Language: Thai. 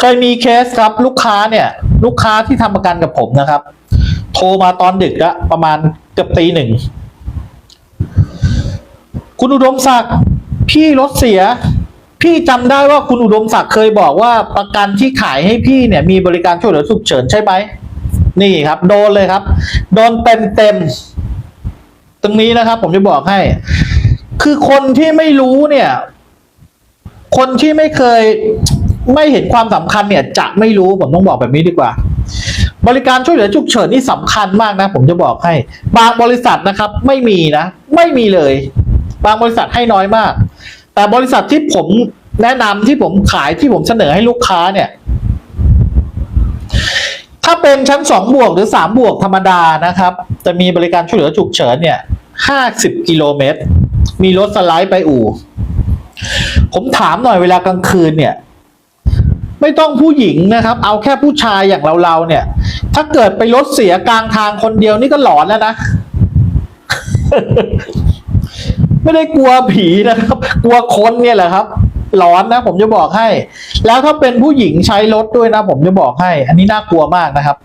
เคยมีเคสครับลูกค้าเนี่ย ลูกค้าที่ทำประกันกับผมนะครับ โทรมาตอนดึกอะประมาณเกือบตีหนึ่ง คุณอุดมศักดิ์พี่รถเสีย พี่จำได้ว่าคุณอุดมศักดิ์เคยบอกว่าประกันที่ขายให้พี่เนี่ย มีบริการช่วยเหลือฉุกเฉินใช่ไหมนี่ครับ โดนเลยครับ โดนเต็มเต็มตรงนี้นะครับ ผมจะบอกให้ คือคนที่ไม่รู้เนี่ย คนที่ไม่เคย ไม่เห็นความสำคัญเนี่ยจะไม่รู้ผมต้องบอกแบบนี้ดีกว่า บริการช่วยเหลือฉุกเฉินนี่สำคัญมากนะ ผมจะบอกให้บางบริษัทนะครับ ไม่มีนะ ไม่มีเลย บางบริษัทให้น้อยมาก แต่บริษัทที่ผมแนะนำที่ผมขายที่ผมเสนอให้ลูกค้าเนี่ย ถ้าเป็นชั้นสองบวกหรือสามบวกธรรมดานะครับ จะมีบริการช่วยเหลือฉุกเฉินเนี่ยห้าสิบกิโลเมตร มีรถสไลด์ไปอู่ ผมถามหน่อยเวลากลางคืนเนี่ย ไม่ต้องผู้หญิงนะครับ เอาแค่ผู้ชายอย่างเราๆเนี่ย ถ้าเกิดไปรถเสียกลางทางคนเดียวนี่ก็หลอนแล้วนะ ไม่ได้กลัวผีนะครับ กลัวคนเนี่ยแหละครับ หลอนนะ ผมจะบอกให้ แล้วถ้าเป็นผู้หญิงใช้รถด้วยนะ ผมจะบอกให้ อันนี้น่ากลัวมากนะครับ